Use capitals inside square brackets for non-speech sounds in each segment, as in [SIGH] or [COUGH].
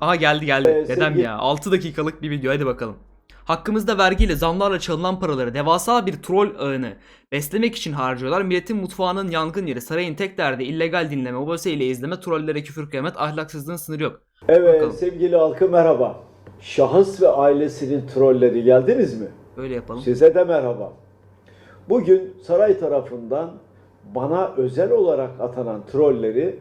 Aha geldi geldi. Ee, Dedem sevgili- ya. 6 dakikalık bir video hadi bakalım. Hakkımızda vergiyle zamlarla çalınan paraları devasa bir troll ağını beslemek için harcıyorlar. Milletin mutfağının yangın yeri, sarayın tek derdi illegal dinleme, obase ile izleme, trollere küfür kıyamet, ahlaksızlığın sınırı yok. Evet Bakalım. sevgili halkı merhaba. Şahıs ve ailesinin trolleri geldiniz mi? Öyle yapalım. Size de merhaba. Bugün saray tarafından bana özel olarak atanan trolleri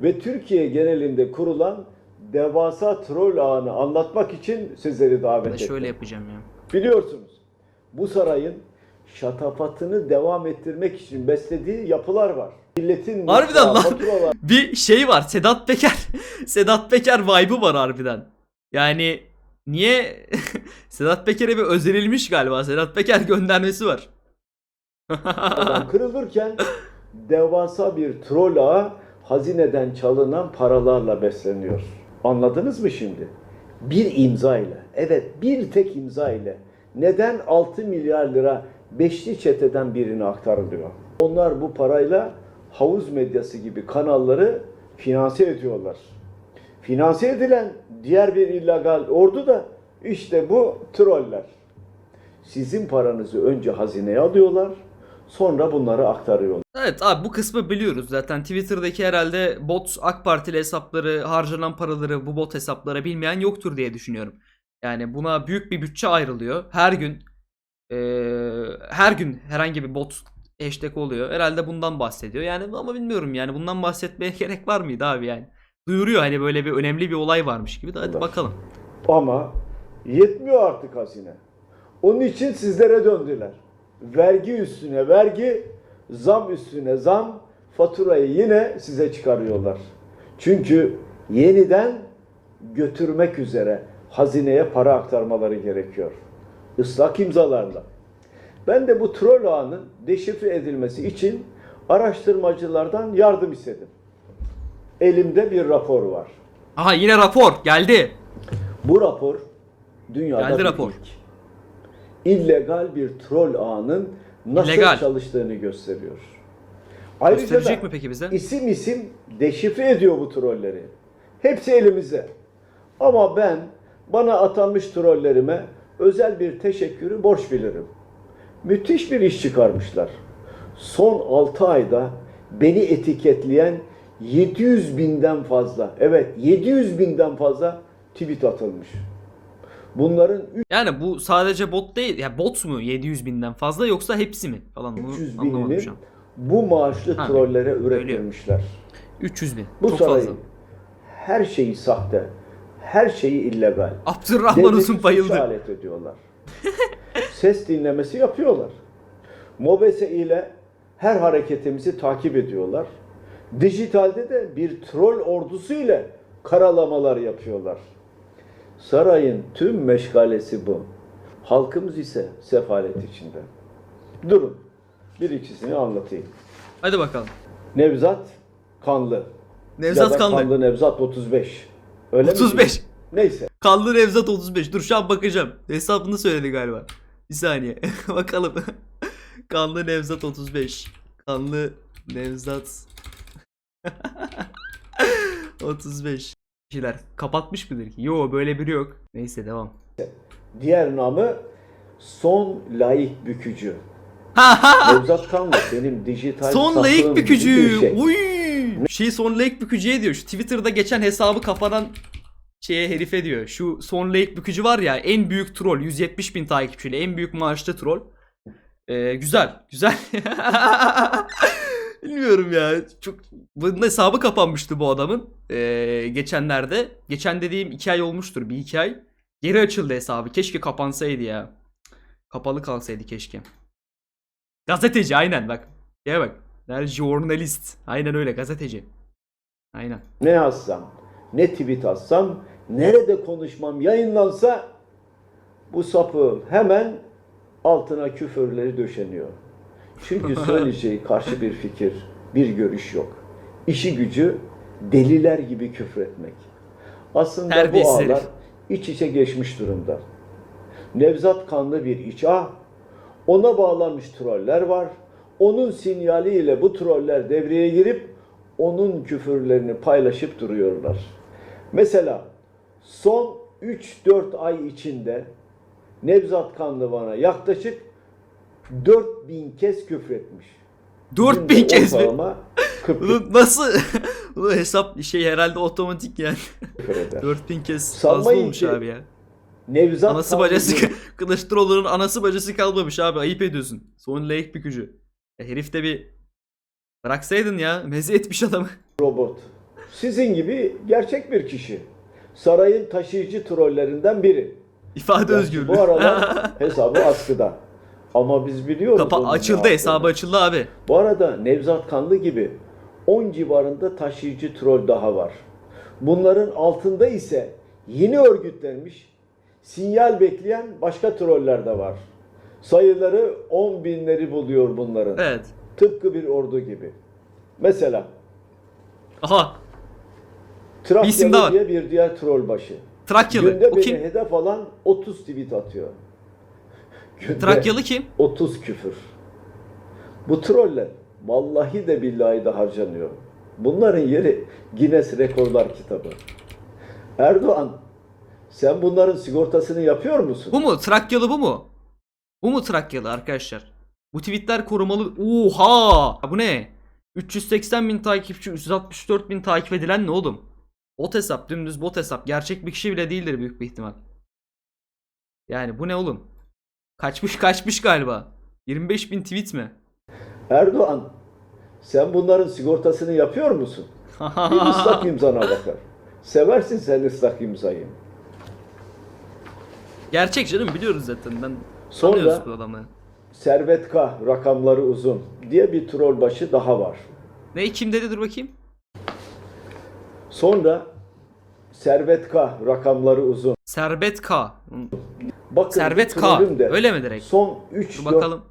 ve Türkiye genelinde kurulan devasa troll ağını anlatmak için sizleri davet ettim. şöyle yapacağım ya. Biliyorsunuz bu sarayın şatafatını devam ettirmek için beslediği yapılar var. Milletin Harbiden lan. faturalar, [LAUGHS] Bir şey var. Sedat Peker. [LAUGHS] Sedat Peker vibe'ı var harbiden. Yani niye [LAUGHS] Sedat Peker'e bir özenilmiş galiba. Sedat Peker göndermesi var. Kırılırken devasa bir troll ağı hazineden çalınan paralarla besleniyor. Anladınız mı şimdi? Bir imza ile, evet bir tek imza ile neden 6 milyar lira beşli çeteden birine aktarılıyor? Onlar bu parayla havuz medyası gibi kanalları finanse ediyorlar. Finanse edilen diğer bir illegal ordu da işte bu troller. Sizin paranızı önce hazineye alıyorlar, sonra bunları aktarıyorlar. Evet abi bu kısmı biliyoruz zaten Twitter'daki herhalde bot AK Partili hesapları harcanan paraları bu bot hesaplara bilmeyen yoktur diye düşünüyorum. Yani buna büyük bir bütçe ayrılıyor. Her gün eee, her gün herhangi bir bot hashtag oluyor. Herhalde bundan bahsediyor. Yani ama bilmiyorum yani bundan bahsetmeye [LAUGHS] gerek var mıydı abi yani. Duyuruyor hani böyle bir önemli bir olay varmış gibi de hadi bakalım. Ama yetmiyor artık hazine. Onun için sizlere döndüler. Vergi üstüne vergi, zam üstüne zam, faturayı yine size çıkarıyorlar. Çünkü yeniden götürmek üzere hazineye para aktarmaları gerekiyor. Islak imzalarla. Ben de bu troll ağının deşifre edilmesi için araştırmacılardan yardım istedim. Elimde bir rapor var. Aha yine rapor geldi. Bu rapor dünyada Geldi rapor. ilk. İllegal bir troll ağının nasıl İllegal. çalıştığını gösteriyor. Ayrıca Gösterecek da mi peki bize? isim isim deşifre ediyor bu trolleri. Hepsi elimizde. Ama ben bana atanmış trollerime özel bir teşekkürü borç bilirim. Müthiş bir iş çıkarmışlar. Son 6 ayda beni etiketleyen 700 binden fazla, evet 700 binden fazla tweet atılmış. Bunların Yani bu sadece bot değil. Ya bot mu 700 binden fazla yoksa hepsi mi falan bunu 300 anlamadım binini şu an. bu maaşlı Ha, trollere öyle. ürettirmişler. 300 bin. Bu Çok sarayın fazla. her şeyi sahte, her şeyi illegal. Abdurrahman Devleti Uzun suç bayıldı. alet ediyorlar. [LAUGHS] Ses dinlemesi yapıyorlar. Mobese ile her hareketimizi takip ediyorlar. Dijitalde de bir troll ordusu ile karalamalar yapıyorlar. Sarayın tüm meşgalesi bu. Halkımız ise sefalet içinde. Durun. Bir ikisini anlatayım. Hadi bakalım. Nevzat Kanlı. Nevzat Ya Kanlı. Kanlı Nevzat 35. Öyle mi 35. diyeyim? Neyse. Kanlı Nevzat 35. Dur şu an bakacağım. Hesabını söyledi galiba. Bir saniye. [LAUGHS] bakalım. [LAUGHS] Kanlı Nevzat 35. Kanlı Nevzat [LAUGHS] 35. Kişiler kapatmış mıdır ki? Yo böyle biri yok. Neyse devam. Diğer namı Son Layık Bükücü. Nevzat Kanlı benim dijital Son layık bükücü. şey. Uy. Şey son layık bükücüye diyor. Şu Twitter'da geçen hesabı kapanan şeye herife diyor. Şu son layık bükücü var ya en büyük troll. 170 bin takipçiyle en büyük maaşlı troll. Ee, güzel. Güzel. [LAUGHS] Bilmiyorum ya. Çok bunun hesabı kapanmıştı bu adamın. Ee, geçenlerde. Geçen dediğim 2 ay olmuştur. Bir iki ay. Geri açıldı hesabı. Keşke kapansaydı ya. Kapalı kalsaydı keşke. Gazeteci aynen bak. Ya bak. Der journalist. Aynen öyle gazeteci. Aynen. Ne yazsam, ne tweet atsam, nerede konuşmam yayınlansa bu sapı hemen altına küfürleri döşeniyor. Çünkü söyleyeceği karşı bir fikir, bir görüş yok. İşi gücü deliler gibi küfretmek. Aslında Terbiyesiz bu ağlar iç içe geçmiş durumda. Nevzat kanlı bir iç ağ, ona bağlanmış troller var. Onun sinyaliyle bu troller devreye girip onun küfürlerini paylaşıp duruyorlar. Mesela son 3-4 ay içinde Nevzat Kanlıvan'a yaklaşık 4000 kez küfretmiş. 4000 Günde kez mi? ortalama 40 bin Bunu nasıl? [LAUGHS] Bunu hesap şey herhalde otomatik yani. küfür eder. 4000 kez Sanmayın fazla olmuş ki- abi ya. Nevzat Anası bacası [LAUGHS] Kılıçdaroğlu'nun anası bacası kalmamış abi ayıp ediyorsun. Son layık bir gücü. Ya herif de bir bıraksaydın ya meze etmiş adamı. [LAUGHS] robot. Sizin gibi gerçek bir kişi. Sarayın taşıyıcı trollerinden biri. İfade özgürlüğü. Bu aralar hesabı askıda. Ama biz biliyoruz. Kapa açıldı hesabı açıldı abi. Bu arada Nevzat Kanlı gibi 10 civarında taşıyıcı troll daha var. Bunların altında ise yeni örgütlenmiş, sinyal bekleyen başka troller de var. Sayıları 10 binleri buluyor bunların. Evet. Tıpkı bir ordu gibi. Mesela Aha Trakyalı diye bir diğer troll başı. Trakyalı. Günde beni hedef alan 30 tweet atıyor. Günde Trakyalı kim? 30 küfür. Bu troller vallahi de billahi de harcanıyor. Bunların yeri Guinness Rekorlar kitabı. Erdoğan sen bunların sigortasını yapıyor musun? Bu mu? Trakyalı bu mu? Bu mu Trakyalı arkadaşlar? Bu tweetler korumalı. Oha! Bu ne? 380 bin takipçi, 364 bin takip edilen ne oğlum? Bot hesap, dümdüz bot hesap. Gerçek bir kişi bile değildir büyük bir ihtimal. Yani bu ne oğlum? Kaçmış kaçmış galiba. 25 bin tweet mi? Erdoğan sen bunların sigortasını yapıyor musun? Bir ıslak [LAUGHS] imzana bakar. Seversin sen ıslak imzayı. Gerçek canım biliyoruz zaten. Ben Sonra- bu adamları. Servet K rakamları uzun diye bir troll başı daha var. Ne kim dedi dur bakayım. Sonra Servet K rakamları uzun. Servet K. Bakın Servet K. de Öyle mi direkt? Son 3 Dur bakalım.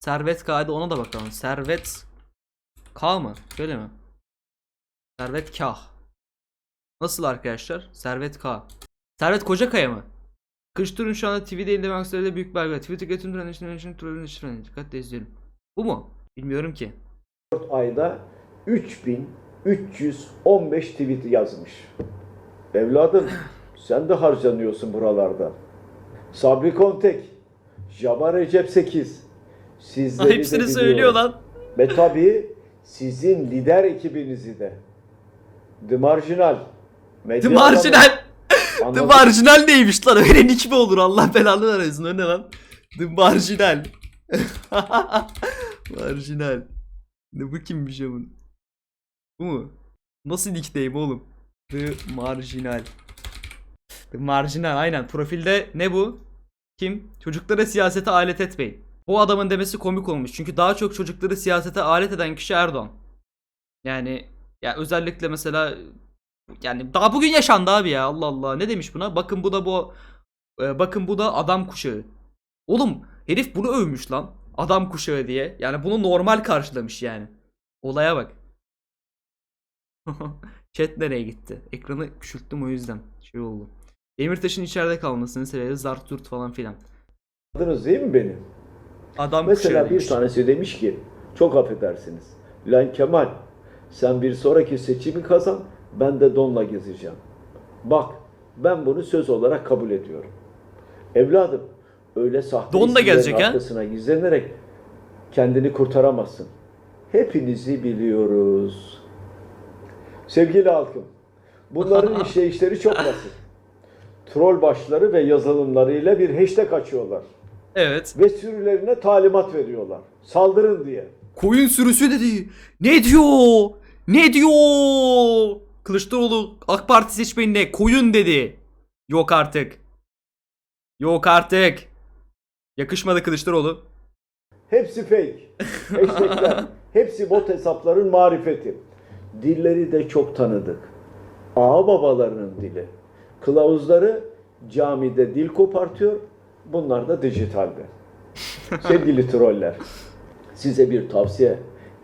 Servet K hadi ona da bakalım. Servet K mı? Şöyle mi? Servet K. Nasıl arkadaşlar? Servet K. Servet Kocakaya mı? Kıştur'un şu anda TV değil demek üzere büyük belge. Twitter götürün trendişini için trollün işini dikkatle izliyorum. Bu mu? Bilmiyorum ki. 4 ayda 3315 tweet yazmış. Evladım sen de harcanıyorsun buralarda. Sabri Kontek, Jama Recep 8. Sizleri de Hepsini biliyorum. söylüyor lan. Ve tabii sizin lider ekibinizi de. The Marginal. Medya The Marginal. Adamı. The Anladın? Marginal neymiş lan? Öyle nick mi olur? Allah belanı versin. O ne lan? The Marginal. [LAUGHS] marginal. Ne bu kimmiş ya bunun? Bu mu? Nasıl nickname oğlum? The Marginal. The Marginal aynen. Profilde ne bu? Kim? Çocukları siyasete alet etmeyin. Bu adamın demesi komik olmuş. Çünkü daha çok çocukları siyasete alet eden kişi Erdoğan. Yani ya özellikle mesela yani daha bugün yaşandı abi ya Allah Allah. Ne demiş buna? Bakın bu da bu e, bakın bu da adam kuşağı. Oğlum herif bunu övmüş lan. Adam kuşağı diye. Yani bunu normal karşılamış yani. Olaya bak. [LAUGHS] Chat nereye gitti? Ekranı küçülttüm o yüzden. Şey oldu. Demirtaş'ın içeride kalmasını sebebi zart zurt falan filan. Anladınız değil mi beni? Adam Mesela bir demiş. tanesi demiş ki, çok affedersiniz. Lan Kemal, sen bir sonraki seçimi kazan, ben de donla gezeceğim. Bak, ben bunu söz olarak kabul ediyorum. Evladım, öyle sahte gezecek ha? arkasına gizlenerek kendini kurtaramazsın. Hepinizi biliyoruz. Sevgili halkım, bunların [LAUGHS] işleyişleri çok basit. Troll başları ve yazılımlarıyla bir hashtag açıyorlar Evet. ve sürülerine talimat veriyorlar. Saldırın diye. Koyun sürüsü dedi. Ne diyor? Ne diyor? Kılıçdaroğlu AK Parti seçmenine koyun dedi. Yok artık. Yok artık. Yakışmadı Kılıçdaroğlu. Hepsi fake. [LAUGHS] Hashtagler. hepsi bot hesapların marifeti. Dilleri de çok tanıdık. Ağa babalarının dili. Kılavuzları camide dil kopartıyor. Bunlar da dijitalde. [LAUGHS] Sevgili troller. Size bir tavsiye.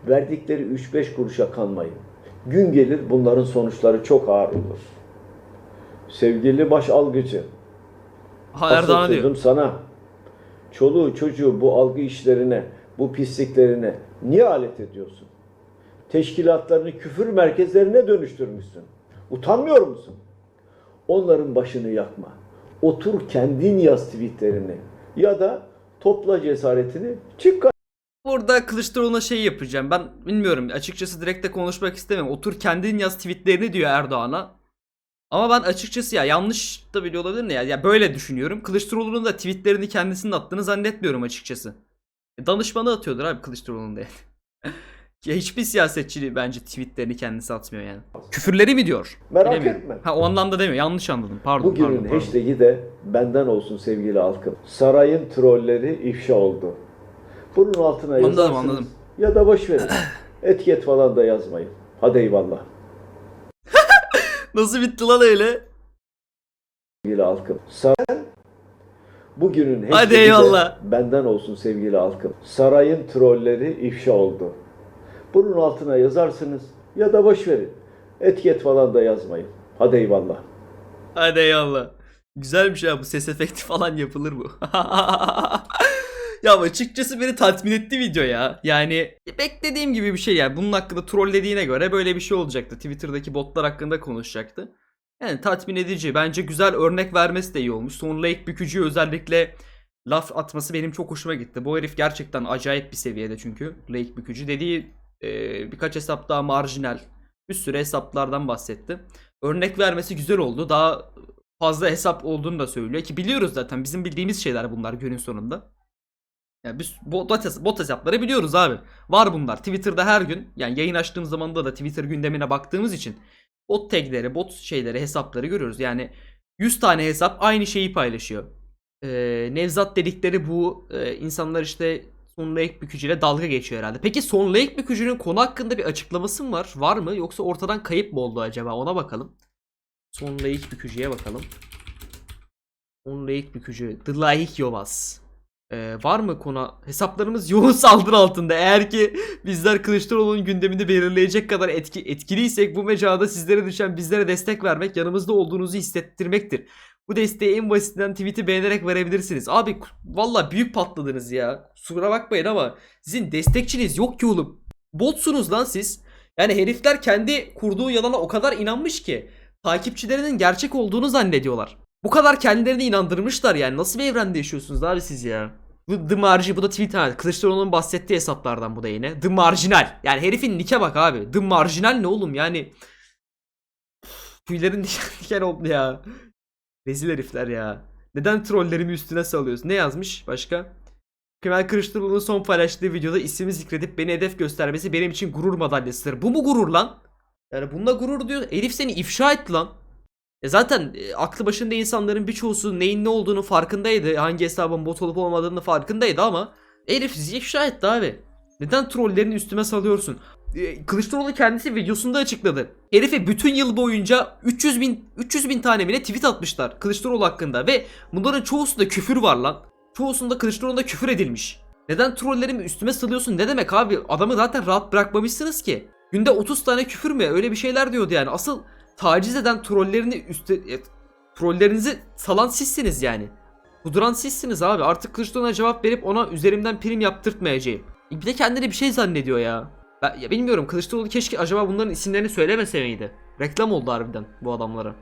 Verdikleri 3-5 kuruşa kanmayın. Gün gelir bunların sonuçları çok ağır olur. Sevgili baş algıcı. Ha Erdoğan'a diyor. sana. Çoluğu çocuğu bu algı işlerine, bu pisliklerine niye alet ediyorsun? Teşkilatlarını küfür merkezlerine dönüştürmüşsün. Utanmıyor musun? onların başını yakma. Otur kendin yaz tweetlerini ya da topla cesaretini çık Burada Kılıçdaroğlu'na şey yapacağım. Ben bilmiyorum. Açıkçası direkt de konuşmak istemiyorum. Otur kendin yaz tweetlerini diyor Erdoğan'a. Ama ben açıkçası ya yanlış da biliyor olabilir mi ya? Ya böyle düşünüyorum. Kılıçdaroğlu'nun da tweetlerini kendisinin attığını zannetmiyorum açıkçası. E, Danışmanı atıyordur abi Kılıçdaroğlu'nun da yani. [LAUGHS] ya hiçbir siyasetçi bence tweetlerini kendisi atmıyor yani. Küfürleri mi diyor? Merak Bilemiyorum. etme. Ha o anlamda demiyor. Yanlış anladım. Pardon. Bugünün pardon, pardon. hashtag'i de benden olsun sevgili halkım. Sarayın trolleri ifşa oldu. Bunun altına Anladım, yazarsınız anladım. ya da boş verin. [CLEARS THROAT] Etiket falan da yazmayın. Hadi eyvallah [LAUGHS] Nasıl bitti lan öyle? sevgili halkım. Saray bugünün Hadi hashtag'i de eyvallah. benden olsun sevgili halkım. Sarayın trolleri ifşa oldu. Bunun altına yazarsınız ya da boş verin. Etiket falan da yazmayın. Hadi eyvallah. Hadi eyvallah. Güzelmiş ya bu ses efekti falan yapılır bu. [LAUGHS] ya ama açıkçası beni tatmin etti video ya. Yani beklediğim gibi bir şey yani. Bunun hakkında trollediğine göre böyle bir şey olacaktı. Twitter'daki botlar hakkında konuşacaktı. Yani tatmin edici. Bence güzel örnek vermesi de iyi olmuş. Sonra ilk bükücüye özellikle laf atması benim çok hoşuma gitti. Bu herif gerçekten acayip bir seviyede çünkü. Lake bükücü dediği e, birkaç hesap daha marjinal. Bir sürü hesaplardan bahsetti. Örnek vermesi güzel oldu. Daha fazla hesap olduğunu da söylüyor ki biliyoruz zaten bizim bildiğimiz şeyler bunlar günün sonunda. Yani biz bot, bot, hesapları biliyoruz abi. Var bunlar. Twitter'da her gün yani yayın açtığım zamanda da Twitter gündemine baktığımız için bot tagleri, bot şeyleri, hesapları görüyoruz. Yani 100 tane hesap aynı şeyi paylaşıyor. Ee, Nevzat dedikleri bu e, insanlar işte Son Lake bükücüyle dalga geçiyor herhalde. Peki Son Lake bükücünün konu hakkında bir açıklaması mı var? Var mı? Yoksa ortadan kayıp mı oldu acaba? Ona bakalım. Son Lake bükücüye bakalım. Son Lake bükücü. The Lake Yovaz. Ee, var mı konu? Hesaplarımız [LAUGHS] yoğun saldırı altında. Eğer ki bizler Kılıçdaroğlu'nun gündemini belirleyecek kadar etki, etkiliysek bu mecrada sizlere düşen bizlere destek vermek yanımızda olduğunuzu hissettirmektir. Bu desteği en basitinden tweet'i beğenerek verebilirsiniz. Abi valla büyük patladınız ya. Kusura bakmayın ama sizin destekçiniz yok ki oğlum. Botsunuz lan siz. Yani herifler kendi kurduğu yalana o kadar inanmış ki takipçilerinin gerçek olduğunu zannediyorlar. Bu kadar kendilerini inandırmışlar yani. Nasıl bir evrende yaşıyorsunuz abi siz ya? The Marji bu da ha. Kılıçdaroğlu'nun bahsettiği hesaplardan bu da yine. The Marginal. Yani herifin nike bak abi. The Marginal ne oğlum yani. Tüylerin [LAUGHS] diken diken oldu ya. Rezil herifler ya. Neden trollerimi üstüne salıyorsun? Ne yazmış başka? Kemal Kılıçdaroğlu'nun son paylaştığı videoda ismimi zikredip beni hedef göstermesi benim için gurur madalyasıdır. Bu mu gurur lan? Yani bunda gurur diyor. Herif seni ifşa etti lan. E zaten e, aklı başında insanların birçoğusu neyin ne olduğunu farkındaydı. Hangi hesabın bot olup olmadığını farkındaydı ama sizi ifşa etti abi. Neden trollerini üstüme salıyorsun? E, Kılıçdaroğlu kendisi videosunda açıkladı. Herife bütün yıl boyunca 300 bin, 300 bin tane bile tweet atmışlar Kılıçdaroğlu hakkında ve bunların çoğusunda küfür var lan. Çoğusunda Kılıçdaroğlu'na küfür edilmiş. Neden trollerimi üstüme salıyorsun ne demek abi? Adamı zaten rahat bırakmamışsınız ki. Günde 30 tane küfür mü? Öyle bir şeyler diyordu yani. Asıl taciz eden trollerini üstte e, trollerinizi salan sizsiniz yani. Kuduran sizsiniz abi. Artık Kılıçdaroğlu'na cevap verip ona üzerimden prim yaptırtmayacağım. Bir de kendini bir şey zannediyor ya. Ben, ya bilmiyorum Kılıçdaroğlu keşke acaba bunların isimlerini söylemese miydi? Reklam oldu harbiden bu adamlara.